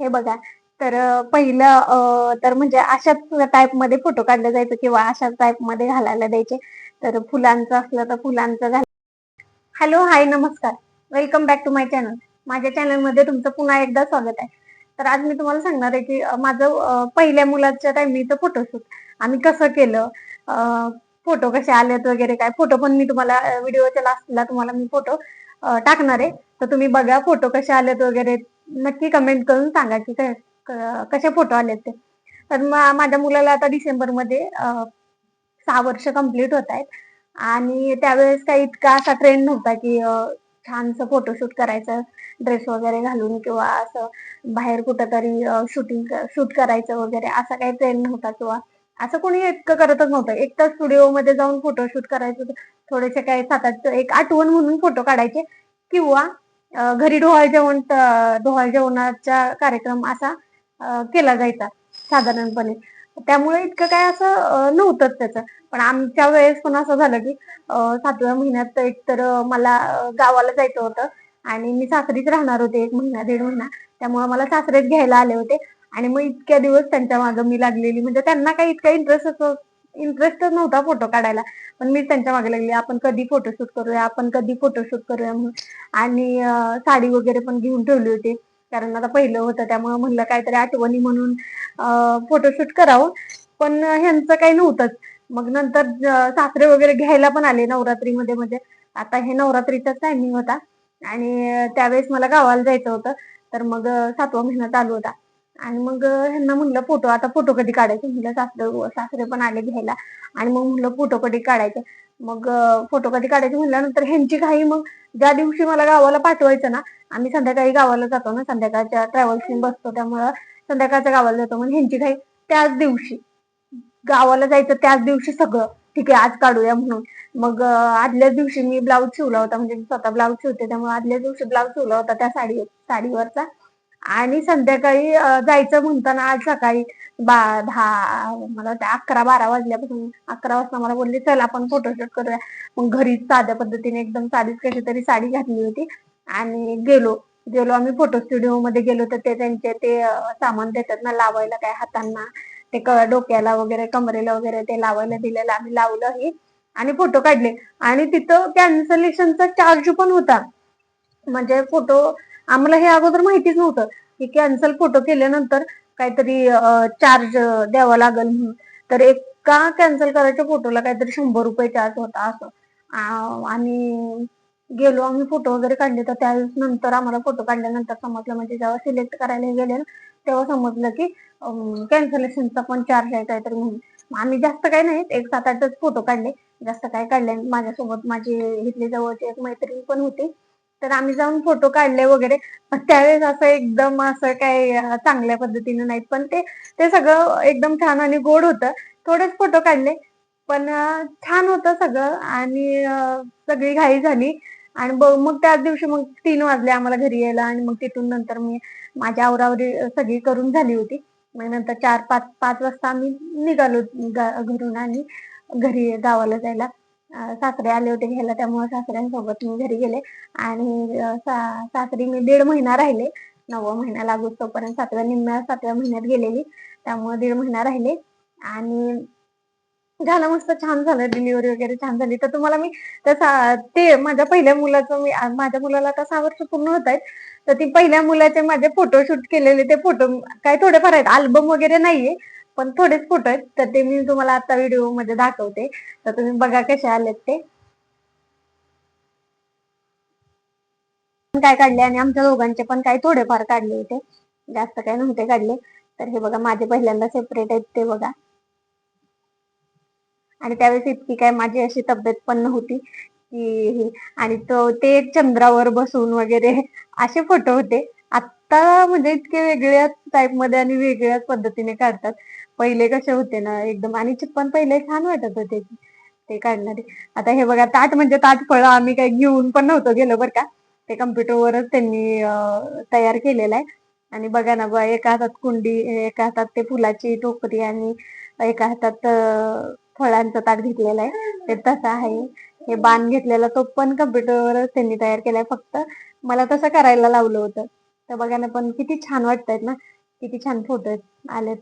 हे बघा. तर पहिलं तर म्हणजे अशाच टाईपमध्ये फोटो काढले जायचे किंवा अशाच टाईपमध्ये घालायला द्यायचे. तर फुलांचं असलं तर फुलांचं घाल. हॅलो हाय नमस्कार. Welcome back to my channel माझ्या channel मध्ये तुमचं पुन्हा एकदा स्वागत आहे. तर आज मी तुम्हाला सांगणार आहे की माझं पहिल्या मुलाच्या टायमिंगचं फोटोशूट आम्ही कसं केलं फोटो कसे आलेत वगैरे काय फोटो पण मी तुम्हाला व्हिडिओच्या लास्टला तुम्हाला मी फोटो टाकणार आहे. तर तुम्ही बघा फोटो कसे आलेत वगैरे. नक्की कमेंट करून सांगा की क- क- कसे फोटो आलेत ते तर मा- माझ्या मुलाला आता डिसेंबरमध्ये अं, सहा वर्ष कंप्लीट होत आहेत. आणि त्यावेळेस काही इतका असा ट्रेंड नव्हता की अं, छानसं फोटोशूट करायचं ड्रेस वगैरे घालून किंवा असं बाहेर कुठंतरी शूटिंग शूट करायचं वगैरे असा काही ट्रेंड नव्हता किंवा असं कोणी इतकं करतच नव्हतं. एक तर स्टुडिओमध्ये जाऊन फोटोशूट करायचं थोडेसे काही सात आठ एक आठवण म्हणून फोटो काढायचे किंवा घरी डोहाळ जेवण डोहाळ जेवणाचा कार्यक्रम असा केला जायचा साधारणपणे. त्यामुळे इतकं काय असं नव्हतंच त्याचं. पण आमच्या वेळेस पण असं झालं की सातव्या महिन्यात एक तर मला गावाला जायचं होतं आणि मी सासरीच राहणार होते एक महिना दीड महिना. त्यामुळे मला सासरेच घ्यायला आले होते आणि मग इतक्या दिवस त्यांच्या मागं मी लागलेली. म्हणजे त्यांना काही इतका इंटरेस्ट इंटरेस्टच नव्हता फोटो काढायला. पण मी त्यांच्या मागे लागली. आपण कधी फोटोशूट करूया? आपण कधी फोटोशूट करूया म्हणून. आणि साडी वगैरे पण घेऊन ठेवली होती. कारण आता पहिलं होतं. त्यामुळे म्हणलं काहीतरी आठवणी म्हणून फोटोशूट करावं. पण ह्यांचं काही नव्हतंच. मग नंतर सासरे वगैरे घ्यायला पण आले नवरात्रीमध्ये म्हणजे आता हे नवरात्रीचाच टायमिंग होता. आणि त्यावेळेस मला गावाला जायचं होतं. तर मग सातवा महिना चालू होता. आणि मग ह्यांना म्हणलं फोटो आता फोटो कधी काढायचे? म्हणलं सासरे सासरे पण आले घ्यायला. आणि मग म्हणलं फोटो कधी काढायचे? मग फोटो कधी काढायचे म्हणल्यानंतर ह्यांची घाई मग ज्या दिवशी मला गावाला पाठवायचं ना आम्ही संध्याकाळी गावाला जातो ना संध्याकाळच्या ट्रॅव्हल्सने बसतो त्यामुळं संध्याकाळच्या गावाला जातो. मग ह्यांची घाई त्याच दिवशी. गावाला जायचं त्याच दिवशी सगळं. ठीक आहे आज काढूया म्हणून. मग अं, आदल्याच दिवशी मी ब्लाऊज शिवला होता. म्हणजे स्वतः ब्लाऊज शिवते त्यामुळे आदल्या दिवशी ब्लाऊज शिवला होता त्या साडी साडीवरचा. आणि संध्याकाळी अं, जायचं म्हणताना आज सकाळी बा दहा मला वाटतं अकरा बारा वाजल्यापासून अकरा वाजता मला बोलले चल आपण फोटोशूट करूया. मग घरीच साध्या पद्धतीने एकदम साधीच कशी तरी साडी घातली होती. आणि गेलो गेलो आम्ही फोटो स्टुडिओ मध्ये गेलो तर ते त्यांचे ते अं, सामान देतात ना लावायला काय हातांना. ते क- डोक्याला वगैरे कमरेला वगैरे ते लावायला दिलेलं आम्ही लावलं हे. आणि फोटो काढले. आणि तिथं कॅन्सलेशनचा चार्ज पण होता. म्हणजे फोटो आम्हाला हे अगोदर माहितीच नव्हतं की कॅन्सल फोटो केल्यानंतर काहीतरी चार्ज द्यावा लागेल म्हणून. तर एका कॅन्सल करायच्या फोटोला काहीतरी शंभर रुपये चार्ज होता असं. आणि गेलो आम्ही फोटो वगैरे काढले. तर त्यावेळेस नंतर आम्हाला फोटो काढल्यानंतर समजलं म्हणजे जेव्हा सिलेक्ट करायला गेले ना तेव्हा समजलं की कॅन्सलेशनचा पण चार्ज आहे काहीतरी म्हणून. आम्ही जास्त काही नाही एक सात आठच फोटो काढले. जास्त काय काढले माझ्यासोबत माझी इथली जवळची एक मैत्रीण पण होती. तर आम्ही जाऊन फोटो काढले वगैरे. त्यावेळेस असं एकदम असं काही चांगल्या पद्धतीने नाही. पण ते ते सगळं एकदम छान आणि गोड होतं. थोडेच फोटो काढले. पण छान होतं सगळं आणि सगळी घाई झाली. आणि मग त्याच दिवशी मग तीन वाजले आम्हाला घरी यायला आणि मग तिथून नंतर मी माझ्या आवरावरी सगळी करून झाली होती. मग नंतर चार पाच पाच वाजता आम्ही निघालो घरून आणि घरी गावाला जायला. सासरे आले होते घ्यायला त्यामुळे सासऱ्यांसोबत मी घरी गेले. आणि सा- सासरी मी दीड महिना राहिले. नववा महिना लागू तोपर्यंत सातव्या निम्म्या सातव्या महिन्यात गेलेली. त्यामुळे दीड महिना राहिले. आणि झालं मस्त छान झालं. डिलिव्हरी वगैरे छान झाली. तर तुम्हाला मी तसा ते माझ्या पहिल्या मुलाचं मी माझ्या मुलाला आता सहा वर्ष पूर्ण होत आहेत. तर ती पहिल्या मुलाचे माझे फोटोशूट केलेले. ते फोटो काय थोडेफार आहेत. अल्बम वगैरे नाहीये. पण थोडेच फोटो आहेत तर ते मी तुम्हाला आता व्हिडिओमध्ये दाखवते. तर तुम्ही बघा कसे आलेत ते. काय काढले आणि आमच्या दोघांचे पण काही थोडेफार काढले होते. जास्त काही नव्हते काढले. तर हे बघा माझे पहिल्यांदा सेपरेट आहेत ते बघा. आणि त्यावेळेस इतकी काय माझी अशी तब्येत पण नव्हती. की आणि तो ते चंद्रावर बसून वगैरे असे फोटो होते. आता म्हणजे इतके वेगळ्याच टाईपमध्ये आणि वेगळ्याच पद्धतीने काढतात. पहिले कसे होते ना एकदम आणि पण पहिले छान वाटत होते ते काढणारे. आता हे बघा ताट म्हणजे ताट फळ आम्ही काही घेऊन पण नव्हतो गेलो बरं का. ते कम्प्युटरवरच त्यांनी तयार केलेलं आहे. आणि बघा ना बा एका हातात कुंडी एका हातात ते फुलाची टोकरी आणि एका हातात फळांचं ताट घेतलेलं आहे. ते तसं आहे. हे बाण घेतलेला तो पण कम्प्युटरवरच त्यांनी तयार केलाय. फक्त मला तसं करायला लावलं होतं. तर बघायला पण किती छान वाटतायत ना. किती छान फोटो आलेत.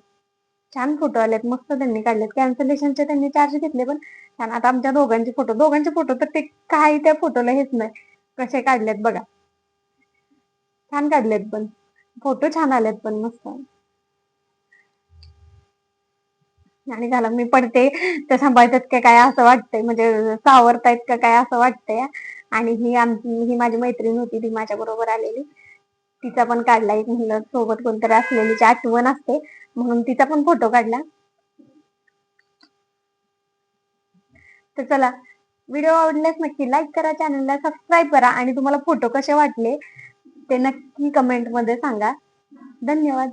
छान फोटो आलेत. मस्त त्यांनी काढलेत. कॅन्सलेशनचे त्यांनी चार्ज घेतले पण छान. आता आमच्या दोघांचे फोटो दोघांचे फोटो तर ते काही त्या फोटोला हेच नाही. कसे काढलेत बघा. छान काढलेत पण. फोटो छान आलेत पण मस्त. आणि झालं मी पडते. तर सांभाळतात का काय असं वाटतंय. म्हणजे सावरतायत का काय असं वाटतंय. आणि ही आमची ही माझी मैत्रीण होती. ती माझ्या बरोबर आलेली. तिचा पण काढला एक म्हणलं सोबत कोणतरी असलेलीची आठवण असते म्हणून तिचा पण फोटो काढला. तर चला व्हिडिओ आवडल्यास नक्की लाईक करा चॅनलला सबस्क्राईब करा आणि तुम्हाला फोटो कसे वाटले ते नक्की कमेंटमध्ये सांगा. धन्यवाद.